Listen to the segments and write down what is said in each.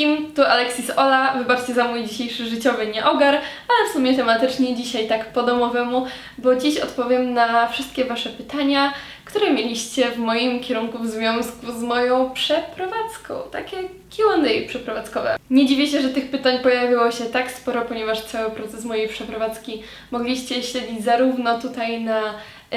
wszystkim, tu Alexis Ola. Wybaczcie za mój dzisiejszy życiowy nieogar, ale w sumie tematycznie dzisiaj tak po domowemu, bo dziś odpowiem na wszystkie Wasze pytania, które mieliście w moim kierunku w związku z moją przeprowadzką. Takie Q&A przeprowadzkowe. Nie dziwię się, że tych pytań pojawiło się tak sporo, ponieważ cały proces mojej przeprowadzki mogliście śledzić zarówno tutaj na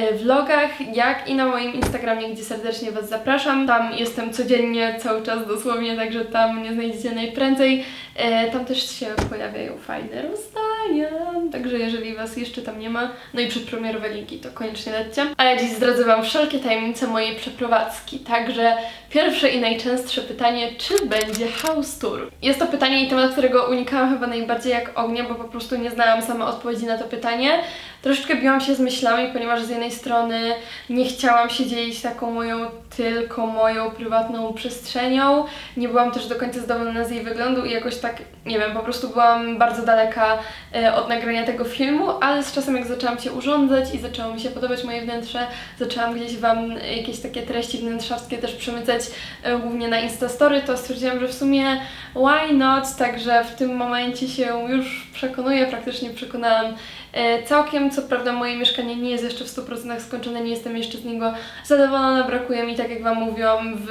vlogach, jak i na moim Instagramie, gdzie serdecznie Was zapraszam. Tam jestem codziennie, cały czas dosłownie, także tam mnie znajdziecie najprędzej. E, Tam też się pojawiają fajne rozdania, także jeżeli Was jeszcze tam nie ma, no i przedpremierowe linki, to koniecznie lećcie. A ja dziś zdradzę Wam wszelkie tajemnice mojej przeprowadzki, także pierwsze i najczęstsze pytanie, czy będzie house tour? Jest to pytanie i temat, którego unikałam chyba najbardziej jak ognia, bo po prostu nie znałam sama odpowiedzi na to pytanie. Troszeczkę biłam się z myślami, ponieważ z jednej strony nie chciałam się dzielić taką moją, tylko moją prywatną przestrzenią. Nie byłam też do końca zadowolona z jej wyglądu i jakoś tak, nie wiem, po prostu byłam bardzo daleka e, od nagrania tego filmu, ale z czasem jak zaczęłam się urządzać i zaczęło mi się podobać moje wnętrze, zaczęłam gdzieś Wam jakieś takie treści wnętrzarskie też przemycać e, głównie na Instastory, to stwierdziłam, że w sumie why not, także w tym momencie się już przekonuję, praktycznie przekonałam E, Całkiem, co prawda, moje mieszkanie nie jest jeszcze w 100% skończone, nie jestem jeszcze z niego zadowolona, brakuje mi, tak jak Wam mówiłam, w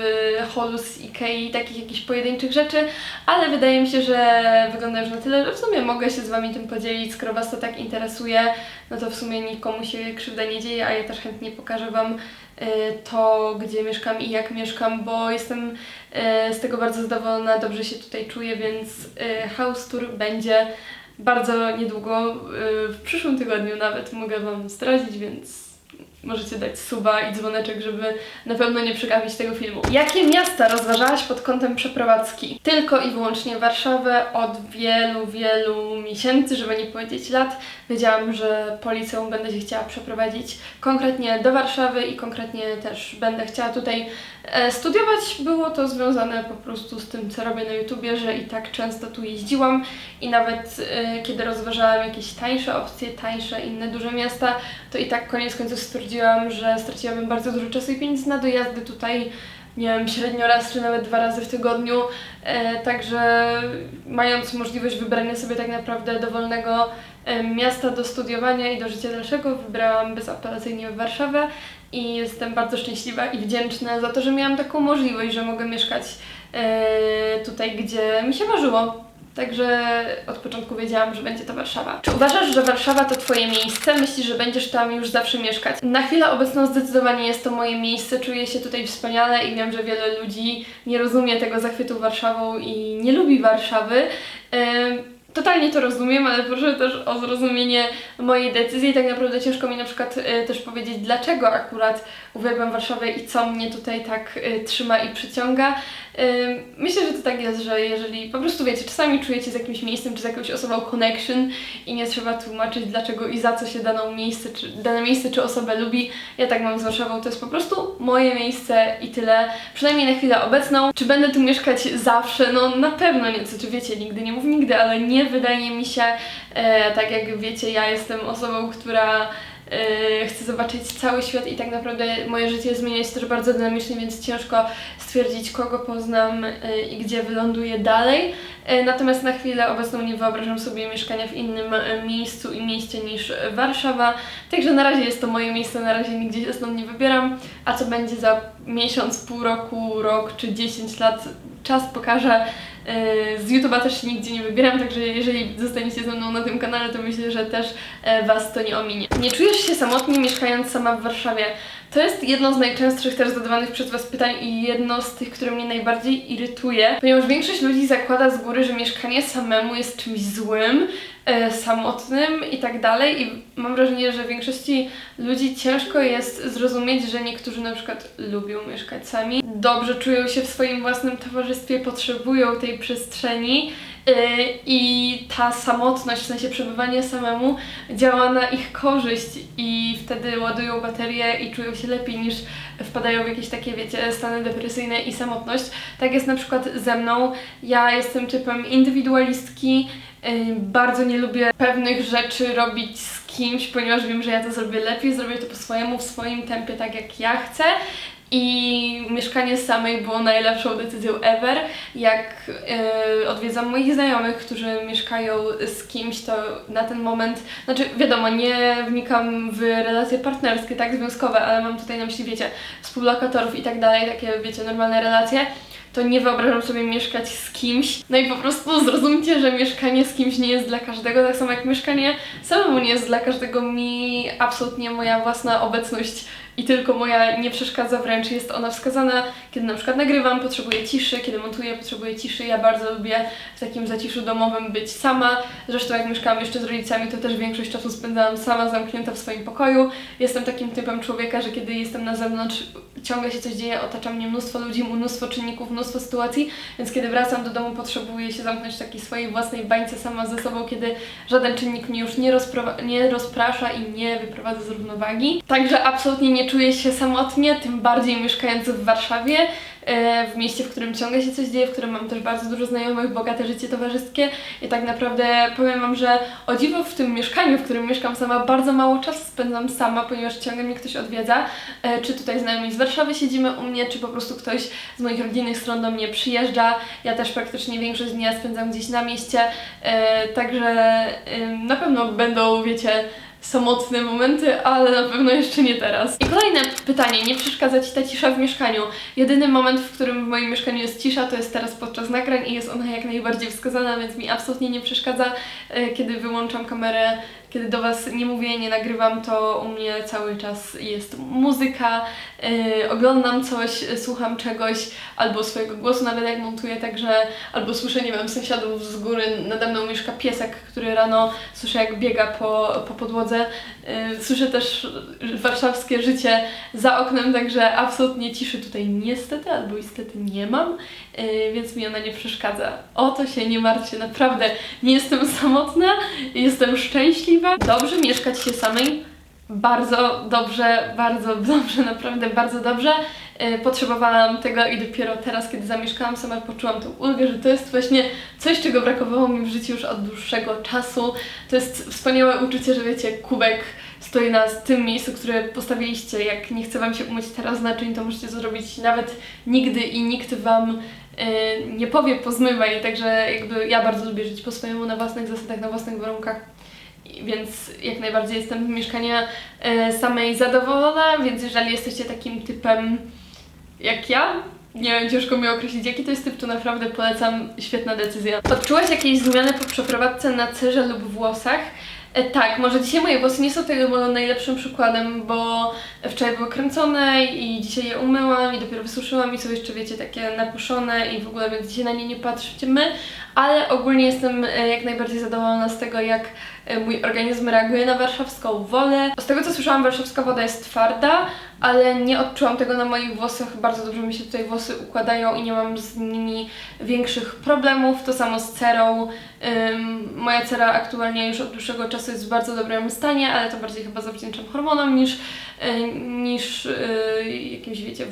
holu z Ikei takich jakichś pojedynczych rzeczy, ale wydaje mi się, że wygląda już na tyle, że w sumie mogę się z Wami tym podzielić, skoro Was to tak interesuje, no to w sumie nikomu się krzywda nie dzieje, a ja też chętnie pokażę Wam e, to, gdzie mieszkam i jak mieszkam, bo jestem e, z tego bardzo zadowolona, dobrze się tutaj czuję, więc e, house tour będzie bardzo niedługo, y, w przyszłym tygodniu nawet mogę Wam zdradzić, więc możecie dać suba i dzwoneczek, żeby na pewno nie przegapić tego filmu. Jakie miasta rozważałaś pod kątem przeprowadzki? Tylko i wyłącznie Warszawę od wielu, wielu miesięcy, żeby nie powiedzieć lat. Wiedziałam, że policją będę się chciała przeprowadzić konkretnie do Warszawy i konkretnie też będę chciała tutaj e, studiować. Było to związane po prostu z tym, co robię na YouTubie, że i tak często tu jeździłam i nawet e, kiedy rozważałam jakieś tańsze opcje, tańsze inne duże miasta, to i tak koniec końców stwierdziłam, że straciłabym bardzo dużo czasu i pieniędzy na dojazdy tutaj nie wiem, średnio raz czy nawet dwa razy w tygodniu. E, także mając możliwość wybrania sobie tak naprawdę dowolnego e, miasta do studiowania i do życia dalszego, wybrałam bezapelacyjnie Warszawę i jestem bardzo szczęśliwa i wdzięczna za to, że miałam taką możliwość, że mogę mieszkać e, tutaj, gdzie mi się marzyło. Także od początku wiedziałam, że będzie to Warszawa. Czy uważasz, że Warszawa to Twoje miejsce? Myślisz, że będziesz tam już zawsze mieszkać? Na chwilę obecną zdecydowanie jest to moje miejsce. Czuję się tutaj wspaniale i wiem, że wiele ludzi nie rozumie tego zachwytu Warszawą i nie lubi Warszawy. Ym, Totalnie to rozumiem, ale proszę też o zrozumienie mojej decyzji. Tak naprawdę ciężko mi na przykład y, też powiedzieć, dlaczego akurat uwielbiam Warszawę i co mnie tutaj tak y, trzyma i przyciąga. Y, myślę, że to tak jest, że jeżeli po prostu wiecie, czasami czujecie z jakimś miejscem czy z jakąś osobą connection i nie trzeba tłumaczyć dlaczego i za co się daną miejsce, czy, dane miejsce czy osobę lubi. Ja tak mam z Warszawą, to jest po prostu moje miejsce i tyle. Przynajmniej na chwilę obecną. Czy będę tu mieszkać zawsze? No na pewno nie, co czy wiecie, nigdy nie mów nigdy, ale nie wydaje mi się, e, tak jak wiecie, ja jestem osobą, która e, chcę zobaczyć cały świat i tak naprawdę moje życie zmienia się też bardzo dynamicznie, więc ciężko stwierdzić, kogo poznam e, i gdzie wyląduję dalej. Natomiast na chwilę obecną nie wyobrażam sobie mieszkania w innym miejscu i mieście niż Warszawa. Także na razie jest to moje miejsce, na razie nigdzie się stąd nie wybieram. A co będzie za miesiąc, pół roku, rok czy 10 lat, czas pokaże. E, Z YouTube'a też się nigdzie nie wybieram, także jeżeli zostaniecie ze mną na tym kanale, to myślę, że też e, Was to nie ominie. Nie czujesz się samotnie mieszkając sama w Warszawie? To jest jedno z najczęstszych też zadawanych przez Was pytań i jedno z tych, które mnie najbardziej irytuje, ponieważ większość ludzi zakłada z góry, że mieszkanie samemu jest czymś złym, e, samotnym i tak dalej. I mam wrażenie, że większości ludzi ciężko jest zrozumieć, że niektórzy na przykład lubią mieszkać sami, dobrze czują się w swoim własnym towarzystwie, potrzebują tej przestrzeni i ta samotność, w sensie przebywanie samemu działa na ich korzyść i wtedy ładują baterie i czują się lepiej niż wpadają w jakieś takie, wiecie, stany depresyjne i samotność. Tak jest na przykład ze mną. Ja jestem typem indywidualistki, y, bardzo nie lubię pewnych rzeczy robić z kimś, ponieważ wiem, że ja to zrobię lepiej, zrobię to po swojemu, w swoim tempie, tak jak ja chcę. I mieszkanie samej było najlepszą decyzją ever. Jak e, odwiedzam moich znajomych, którzy mieszkają z kimś, to na ten moment, znaczy wiadomo, nie wnikam w relacje partnerskie, tak, związkowe, ale mam tutaj na myśli, wiecie, współlokatorów i tak dalej, takie, wiecie, normalne relacje to nie wyobrażam sobie mieszkać z kimś. No i po prostu zrozumcie, że mieszkanie z kimś nie jest dla każdego, tak samo jak mieszkanie samemu nie jest dla każdego. Mi absolutnie moja własna obecność i tylko moja nie przeszkadza, wręcz jest ona wskazana, kiedy na przykład nagrywam, potrzebuję ciszy, kiedy montuję, potrzebuję ciszy. Ja bardzo lubię w takim zaciszu domowym być sama. Zresztą jak mieszkałam jeszcze z rodzicami, to też większość czasu spędzałam sama, zamknięta w swoim pokoju. Jestem takim typem człowieka, że kiedy jestem na zewnątrz, ciągle się coś dzieje, otacza mnie mnóstwo ludzi, mnóstwo czynników, mnóstwo sytuacji, więc kiedy wracam do domu, potrzebuję się zamknąć w takiej swojej własnej bańce sama ze sobą, kiedy żaden czynnik mnie już nie, rozpro- nie rozprasza i nie wyprowadza z równowagi. Także absolutnie nie czuję się samotnie, tym bardziej mieszkając w Warszawie, e, w mieście, w którym ciągle się coś dzieje, w którym mam też bardzo dużo znajomych, bogate życie towarzyskie. I tak naprawdę powiem Wam, że o dziwo w tym mieszkaniu, w którym mieszkam sama, bardzo mało czasu spędzam sama, ponieważ ciągle mnie ktoś odwiedza, e, czy tutaj znajomi z Warszawy siedzimy u mnie, czy po prostu ktoś z moich rodzinnych stron do mnie przyjeżdża. Ja też praktycznie większość dnia spędzam gdzieś na mieście, e, także na pewno będą, wiecie, samotne momenty, ale na pewno jeszcze nie teraz. I kolejne pytanie, nie przeszkadza Ci ta cisza w mieszkaniu? Jedyny moment, w którym w moim mieszkaniu jest cisza, to jest teraz podczas nagrań i jest ona jak najbardziej wskazana, więc mi absolutnie nie przeszkadza, e, kiedy wyłączam kamerę, kiedy do Was nie mówię, nie nagrywam, to u mnie cały czas jest muzyka, e, oglądam coś, słucham czegoś, albo swojego głosu nawet jak montuję, także albo słyszę, nie wiem, sąsiadów z góry, nade mną mieszka piesek, który rano słyszę jak biega po, po podłodze. Y, Słyszę też warszawskie życie za oknem, także absolutnie ciszy tutaj niestety albo niestety nie mam, więc mi ona nie przeszkadza. O to się nie martwcie, naprawdę nie jestem samotna, jestem szczęśliwa. Dobrze mieszkać się samej. Bardzo dobrze, bardzo dobrze, naprawdę bardzo dobrze. Y, Potrzebowałam tego i dopiero teraz, kiedy zamieszkałam sama, poczułam tą ulgę, że to jest właśnie coś, czego brakowało mi w życiu już od dłuższego czasu. To jest wspaniałe uczucie, że wiecie, kubek stoi na tym miejscu, które postawiliście. Jak nie chce Wam się umyć teraz naczyń, to możecie zrobić nawet nigdy i nikt Wam y, nie powie pozmywaj. Także jakby ja bardzo lubię żyć po swojemu, na własnych zasadach, na własnych warunkach. Więc jak najbardziej jestem z mieszkania e, samej zadowolona, więc jeżeli jesteście takim typem jak ja, nie wiem, ciężko mi określić jaki to jest typ, to naprawdę polecam, świetna decyzja. Odczułaś jakieś zmiany po przeprowadzce na cerze lub włosach? E, tak, może dzisiaj moje włosy nie są tego najlepszym przykładem, bo wczoraj były kręcone i dzisiaj je umyłam i dopiero wysuszyłam i są jeszcze, wiecie, takie napuszone i w ogóle, więc dzisiaj na nie nie patrzymy, ale ogólnie jestem e, jak najbardziej zadowolona z tego, jak mój organizm reaguje na warszawską wodę. Z tego co słyszałam, warszawska woda jest twarda, ale nie odczułam tego na moich włosach. Bardzo dobrze mi się tutaj włosy układają i nie mam z nimi większych problemów. To samo z cerą. Moja cera aktualnie już od dłuższego czasu jest w bardzo dobrym stanie, ale to bardziej chyba zawdzięczam hormonom niż, y, niż y, jakimś, wiecie,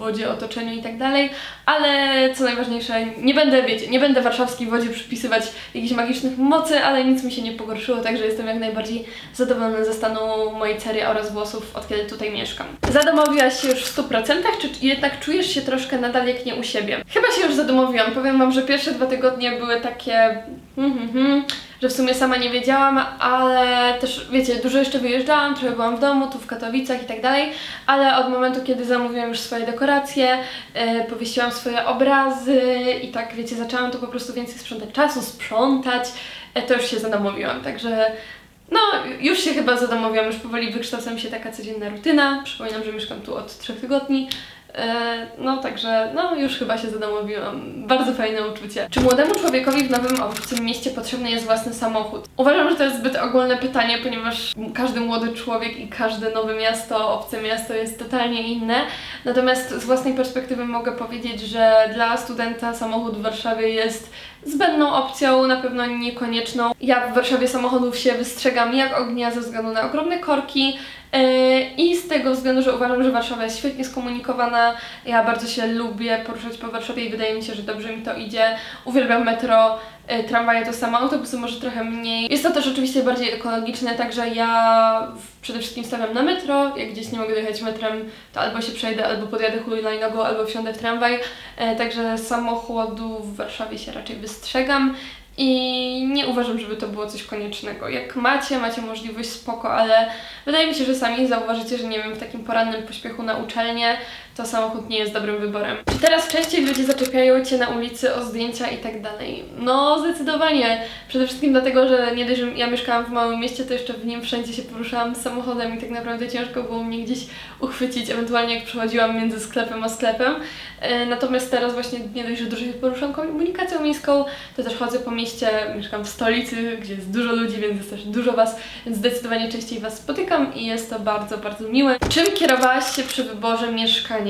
wodzie, otoczeniu i tak dalej, ale co najważniejsze, nie będę, wiecie, nie będę warszawskiej wodzie przypisywać jakichś magicznych mocy, ale nic mi się nie pogorszyło, także jestem jak najbardziej zadowolona ze stanu mojej cery oraz włosów, od kiedy tutaj mieszkam. Zadomowiłaś się już w 100%, czy jednak czujesz się troszkę nadal jak nie u siebie? Chyba się już zadomowiłam, powiem Wam, że pierwsze dwa tygodnie były takie... Hmm, hmm, hmm że w sumie sama nie wiedziałam, ale też, wiecie, dużo jeszcze wyjeżdżałam, trochę byłam w domu, tu w Katowicach i tak dalej, ale od momentu, kiedy zamówiłam już swoje dekoracje, yy, powiesiłam swoje obrazy i tak, wiecie, zaczęłam to po prostu więcej sprzątać czasu, sprzątać, yy, to już się zadomowiłam, także no, już się chyba zadomowiłam, już powoli wykształca mi się taka codzienna rutyna, przypominam, że mieszkam tu od trzech tygodni, No, także, no, już chyba się zadomowiłam. Bardzo fajne uczucie. Czy młodemu człowiekowi w nowym obcym mieście potrzebny jest własny samochód? Uważam, że to jest zbyt ogólne pytanie, ponieważ każdy młody człowiek i każde nowe miasto, obce miasto jest totalnie inne. Natomiast z własnej perspektywy mogę powiedzieć, że dla studenta samochód w Warszawie jest zbędną opcją, na pewno niekonieczną. Ja w Warszawie samochodów się wystrzegam jak ognia ze względu na ogromne korki, I z tego względu, że uważam, że Warszawa jest świetnie skomunikowana, ja bardzo się lubię poruszać po Warszawie i wydaje mi się, że dobrze mi to idzie. Uwielbiam metro, e, tramwaje to samo, autobusy może trochę mniej. Jest to też oczywiście bardziej ekologiczne, także ja przede wszystkim stawiam na metro. Jak gdzieś nie mogę dojechać metrem, to albo się przejdę, albo podjadę hulajnogą, albo wsiądę w tramwaj. E, Także samochodu w Warszawie się raczej wystrzegam. I nie uważam, żeby to było coś koniecznego. Jak macie, macie możliwość spoko, ale wydaje mi się, że sami zauważycie, że nie wiem, w takim porannym pośpiechu na uczelnię to samochód nie jest dobrym wyborem. Czy teraz częściej ludzie zaczepiają Cię na ulicy o zdjęcia i tak dalej? No, zdecydowanie. Przede wszystkim dlatego, że nie dość, że ja mieszkałam w małym mieście, to jeszcze w nim wszędzie się poruszałam samochodem i tak naprawdę ciężko było mnie gdzieś uchwycić, ewentualnie jak przechodziłam między sklepem a sklepem. E, Natomiast teraz właśnie nie dość, że dużo się poruszam komunikacją miejską, to też chodzę po mieście, mieszkam w stolicy, gdzie jest dużo ludzi, więc jest też dużo Was, więc zdecydowanie częściej Was spotykam i jest to bardzo, bardzo miłe. Czym kierowałaś się przy wyborze mieszkania?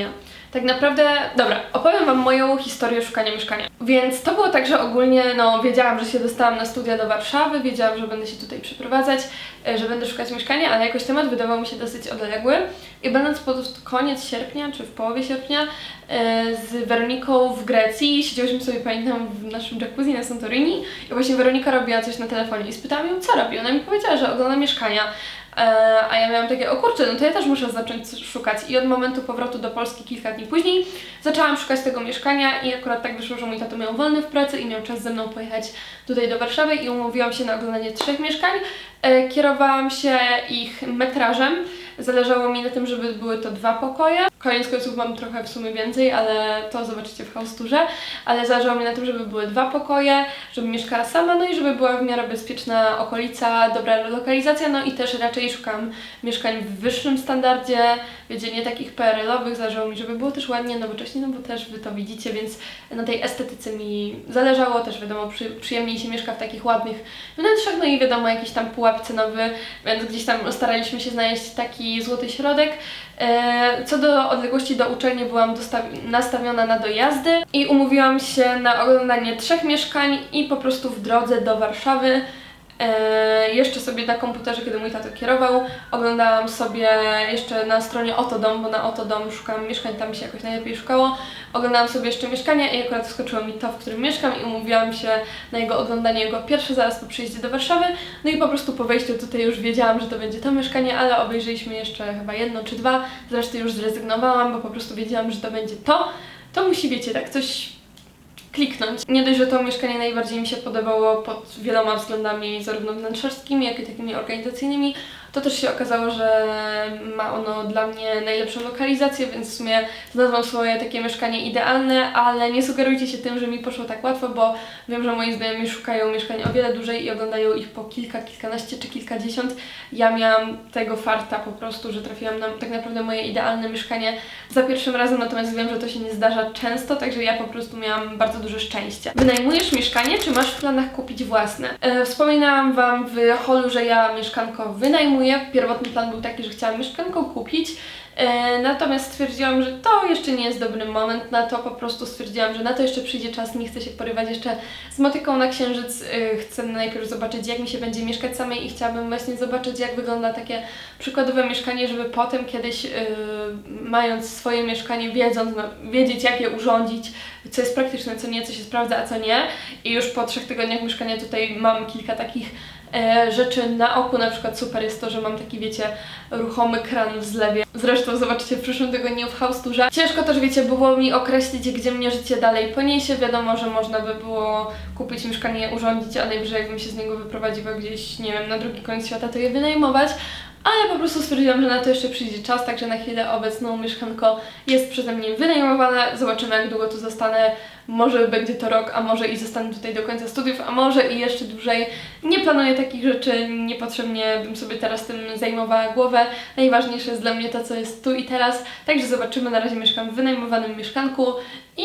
Tak naprawdę, dobra, opowiem Wam moją historię szukania mieszkania. Więc to było tak, że ogólnie, no, wiedziałam, że się dostałam na studia do Warszawy, wiedziałam, że będę się tutaj przeprowadzać, e, że będę szukać mieszkania, ale jakoś temat wydawał mi się dosyć odległy. I będąc pod koniec sierpnia, czy w połowie sierpnia, e, z Weroniką w Grecji, siedziałyśmy sobie, pamiętam, w naszym jacuzzi na Santorini i właśnie Weronika robiła coś na telefonie i spytałam ją, co robi. Ona mi powiedziała, że ogląda mieszkania. E, A ja miałam takie, o kurczę, no to ja też muszę zacząć szukać. I od momentu powrotu do Polski kilka dni później zaczęłam szukać tego mieszkania i akurat tak wyszło, że mój tato miał wolny w pracy i miał czas ze mną pojechać tutaj do Warszawy i umówiłam się na oglądanie trzech mieszkań. E, Kierowałam się ich metrażem. Zależało mi na tym, żeby były to dwa pokoje. Koniec końców mam trochę w sumie więcej, ale to zobaczycie w hausturze. Ale zależało mi na tym, żeby były dwa pokoje, żebym mieszkała sama, no i żeby była w miarę bezpieczna okolica, dobra lokalizacja, no i też raczej szukam mieszkań w wyższym standardzie, wiecie, nie takich PRL-owych, zależało mi, żeby było też ładnie, nowocześnie, no bo też Wy to widzicie, więc na tej estetyce mi zależało, też wiadomo, przy, przyjemniej się mieszka w takich ładnych wnętrzach, no i wiadomo, jakiś tam pułap cenowy, więc gdzieś tam staraliśmy się znaleźć taki złoty środek. E, Co do odległości do uczelni byłam nastawiona na dojazdy i umówiłam się na oglądanie trzech mieszkań i po prostu w drodze do Warszawy E, jeszcze sobie na komputerze, kiedy mój tato kierował, oglądałam sobie jeszcze na stronie Otodom, bo na Otodom szukałam mieszkań, tam mi się jakoś najlepiej szukało. Oglądałam sobie jeszcze mieszkania i akurat wskoczyło mi to, w którym mieszkam i umówiłam się na jego oglądanie jego pierwsze zaraz po przyjeździe do Warszawy. No i po prostu po wejściu tutaj już wiedziałam, że to będzie to mieszkanie, ale obejrzeliśmy jeszcze chyba jedno czy dwa. Zresztą już zrezygnowałam, bo po prostu wiedziałam, że to będzie to. To musi, wiecie, tak coś kliknąć. Nie dość, że to mieszkanie najbardziej mi się podobało pod wieloma względami, zarówno wnętrzarskimi, jak i takimi organizacyjnymi, to też się okazało, że ma ono dla mnie najlepszą lokalizację, więc w sumie znalazłam swoje takie mieszkanie idealne, ale nie sugerujcie się tym, że mi poszło tak łatwo, bo wiem, że moi znajomi szukają mieszkań o wiele dłużej i oglądają ich po kilka, kilkanaście czy kilkadziesiąt. Ja miałam tego farta po prostu, że trafiłam na tak naprawdę moje idealne mieszkanie za pierwszym razem, natomiast wiem, że to się nie zdarza często, także ja po prostu miałam bardzo duże szczęście. Wynajmujesz mieszkanie, czy masz w planach kupić własne? E, wspominałam Wam w holu, że ja mieszkanko wynajmuję. Pierwotny plan był taki, że chciałam mieszkanko kupić. E, Natomiast stwierdziłam, że to jeszcze nie jest dobry moment na to, po prostu stwierdziłam, że na to jeszcze przyjdzie czas, nie chcę się porywać jeszcze z motyką na księżyc, E, chcę najpierw zobaczyć jak mi się będzie mieszkać samej i chciałabym właśnie zobaczyć jak wygląda takie przykładowe mieszkanie, żeby potem kiedyś e, mając swoje mieszkanie, wiedząc, no, wiedzieć jak je urządzić, co jest praktyczne, co nie, co się sprawdza, a co nie i już po trzech tygodniach mieszkania tutaj mam kilka takich rzeczy na oku, na przykład super jest to, że mam taki, wiecie, ruchomy kran w zlewie. Zresztą zobaczycie w przyszłym tygodniu w hausturze. Ciężko też, wiecie, było mi określić, gdzie mnie życie dalej poniesie. Wiadomo, że można by było kupić mieszkanie, urządzić, a najwyżej jakbym się z niego wyprowadziła gdzieś, nie wiem, na drugi koniec świata, to je wynajmować. Ale po prostu stwierdziłam, że na to jeszcze przyjdzie czas, także na chwilę obecną mieszkanko jest przeze mnie wynajmowane. Zobaczymy, jak długo tu zostanę. Może będzie to rok, a może i zostanę tutaj do końca studiów, a może i jeszcze dłużej. Nie planuję takich rzeczy, niepotrzebnie bym sobie teraz tym zajmowała głowę. Najważniejsze jest dla mnie to, co jest tu i teraz. Także zobaczymy. Na razie mieszkam w wynajmowanym mieszkanku i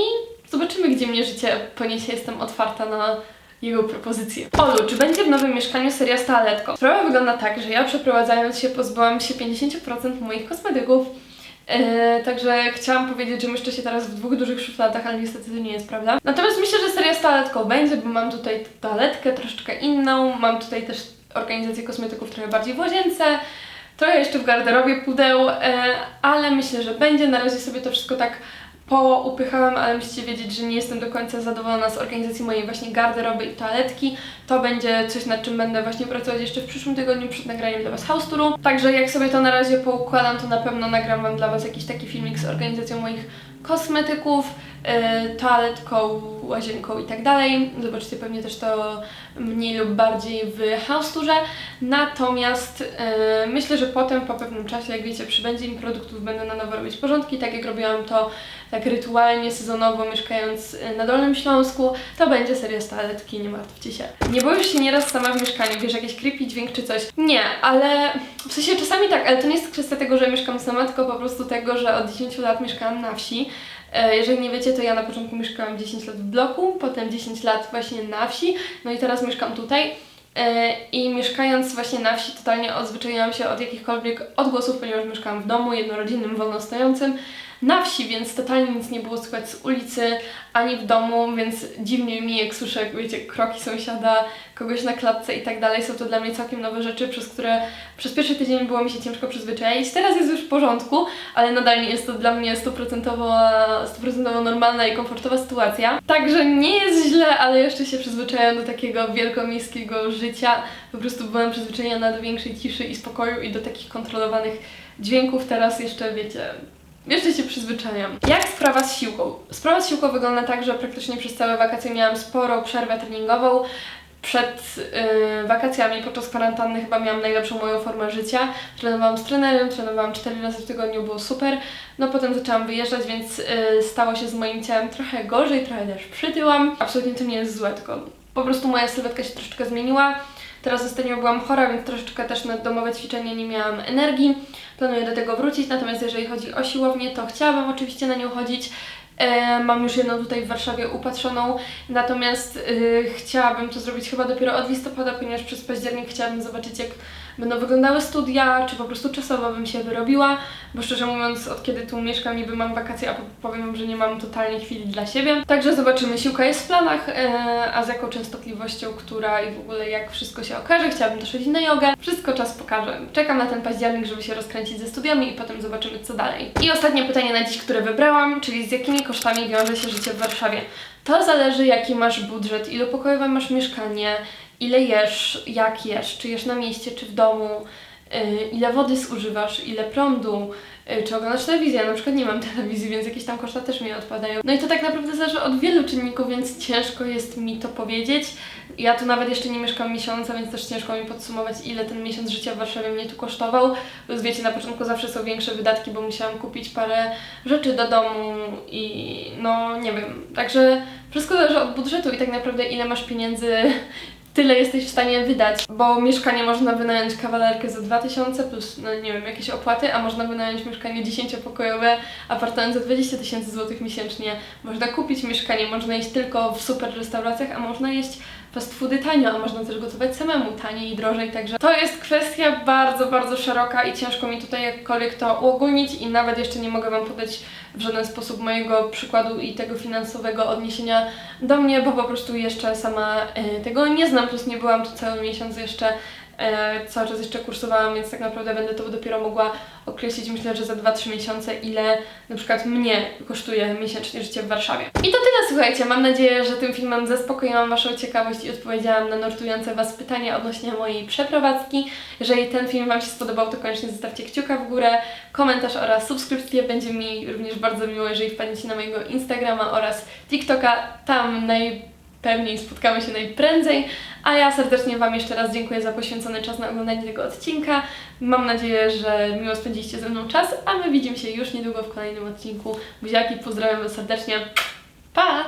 zobaczymy, gdzie mnie życie poniesie. Jestem otwarta na jego propozycję. Olu, czy będzie w nowym mieszkaniu seria z toaletką? Sprawa wygląda tak, że ja przeprowadzając się pozbyłam się 50% moich kosmetyków. Eee, także chciałam powiedzieć, że mieszczę się teraz w dwóch dużych szufladach, ale niestety to nie jest prawda. Natomiast myślę, że seria z toaletką będzie, bo mam tutaj toaletkę troszeczkę inną, mam tutaj też organizację kosmetyków trochę bardziej w łazience, trochę jeszcze w garderobie pudeł, e, ale myślę, że będzie. Na razie sobie to wszystko tak poupychałam, ale musicie wiedzieć, że nie jestem do końca zadowolona z organizacji mojej właśnie garderoby i toaletki. To będzie coś, nad czym będę właśnie pracować jeszcze w przyszłym tygodniu przed nagraniem dla Was house touru. Także jak sobie to na razie poukładam, to na pewno nagram Wam dla Was jakiś taki filmik z organizacją moich kosmetyków, toaletką, łazienką i tak dalej. Zobaczycie pewnie też to mniej lub bardziej w house tourze. Natomiast yy, myślę, że potem po pewnym czasie, jak wiecie, przybędzie mi produktów, będę na nowo robić porządki, tak jak robiłam to tak rytualnie, sezonowo, mieszkając yy, na Dolnym Śląsku, to będzie seria z toaletki, nie martwcie się. Nie boisz się nieraz sama w mieszkaniu, wiesz, jakiś creepy dźwięk czy coś? Nie, ale w sensie czasami tak, ale to nie jest kwestia tego, że mieszkam sama, tylko po prostu tego, że od 10 lat mieszkałam na wsi. E, Jeżeli nie wiecie, to ja na początku mieszkałam 10 lat w bloku, potem 10 lat właśnie na wsi, no i teraz mieszkam tutaj. E, I mieszkając właśnie na wsi, totalnie odzwyczaiłam się od jakichkolwiek odgłosów, ponieważ mieszkałam w domu jednorodzinnym, wolnostojącym na wsi, więc totalnie nic nie było słychać z ulicy ani w domu, więc dziwnie mi, jak słyszę, jak wiecie, kroki sąsiada, kogoś na klatce i tak dalej. Są to dla mnie całkiem nowe rzeczy, przez które przez pierwszy tydzień było mi się ciężko przyzwyczaić. Teraz jest już w porządku, ale nadal nie jest to dla mnie stuprocentowo, stuprocentowo normalna i komfortowa sytuacja. Także nie jest źle, ale jeszcze się przyzwyczaiłam do takiego wielkomiejskiego życia. Po prostu byłam przyzwyczajona do większej ciszy i spokoju i do takich kontrolowanych dźwięków. Teraz jeszcze, wiecie, jeszcze się przyzwyczajam. Jak sprawa z siłką? Sprawa z siłką wygląda tak, że praktycznie przez całe wakacje miałam sporą przerwę treningową. Przed yy, wakacjami, podczas kwarantanny chyba miałam najlepszą moją formę życia. Trenowałam z trenerem, trenowałam 4 razy w tygodniu, było super. No potem zaczęłam wyjeżdżać, więc yy, stało się z moim ciałem trochę gorzej, trochę też przytyłam. Absolutnie to nie jest złe, tylko po prostu moja sylwetka się troszeczkę zmieniła. Teraz ostatnio byłam chora, więc troszeczkę też na domowe ćwiczenia nie miałam energii. Planuję do tego wrócić, natomiast jeżeli chodzi o siłownię, to chciałabym oczywiście na nią chodzić. E, mam już jedną tutaj w Warszawie upatrzoną, natomiast y, chciałabym to zrobić chyba dopiero od listopada, ponieważ przez październik chciałabym zobaczyć, jak będą wyglądały studia, czy po prostu czasowo bym się wyrobiła, bo szczerze mówiąc, od kiedy tu mieszkam, niby mam wakacje, a po- powiem wam, że nie mam totalnie chwili dla siebie. Także zobaczymy, siłka jest w planach, e, a z jaką częstotliwością, która i w ogóle jak wszystko się okaże. Chciałabym też chodzić na jogę. Wszystko czas pokaże. Czekam na ten październik, żeby się rozkręcić ze studiami i potem zobaczymy, co dalej. I ostatnie pytanie na dziś, które wybrałam, czyli z jakimi kosztami wiąże się życie w Warszawie. To zależy, jaki masz budżet, ilopokojowe masz mieszkanie, ile jesz, jak jesz, czy jesz na mieście, czy w domu, y, ile wody zużywasz, ile prądu, y, czy oglądasz telewizję. Ja na przykład nie mam telewizji, więc jakieś tam koszta też mi odpadają. No i to tak naprawdę zależy od wielu czynników, więc ciężko jest mi to powiedzieć. Ja tu nawet jeszcze nie mieszkam miesiąca, więc też ciężko mi podsumować, ile ten miesiąc życia w Warszawie mnie tu kosztował. Plus wiecie, na początku zawsze są większe wydatki, bo musiałam kupić parę rzeczy do domu i no nie wiem. Także wszystko zależy od budżetu i tak naprawdę ile masz pieniędzy tyle jesteś w stanie wydać, bo mieszkanie można wynająć kawalerkę za 2000 plus, no nie wiem, jakieś opłaty, a można wynająć mieszkanie 10-pokojowe, apartament za 20 tysięcy złotych miesięcznie. Można kupić mieszkanie, można jeść tylko w super restauracjach, a można jeść fast foody tanio, a można też gotować samemu taniej i drożej, także to jest kwestia bardzo, bardzo szeroka i ciężko mi tutaj jakkolwiek to uogólnić i nawet jeszcze nie mogę Wam podać w żaden sposób mojego przykładu i tego finansowego odniesienia do mnie, bo po prostu jeszcze sama e, tego nie znam, plus nie byłam tu cały miesiąc jeszcze, e, cały czas jeszcze kursowałam, więc tak naprawdę będę to dopiero mogła określić, myślę, że za 2-3 miesiące, ile na przykład mnie kosztuje miesięcznie życie w Warszawie. I to tyle, słuchajcie, mam nadzieję, że tym filmem zaspokoiłam Waszą ciekawość i odpowiedziałam na nurtujące Was pytania odnośnie mojej przeprowadzki. Jeżeli ten film Wam się spodobał, to koniecznie zostawcie kciuka w górę, komentarz oraz subskrypcję. Będzie mi również bardzo miło, jeżeli wpadniecie na mojego Instagrama oraz TikToka. Tam najpewniej spotkamy się najprędzej. A ja serdecznie Wam jeszcze raz dziękuję za poświęcony czas na oglądanie tego odcinka. Mam nadzieję, że miło spędziliście ze mną czas, a my widzimy się już niedługo w kolejnym odcinku. Buziaki, pozdrawiam Was serdecznie. Pa!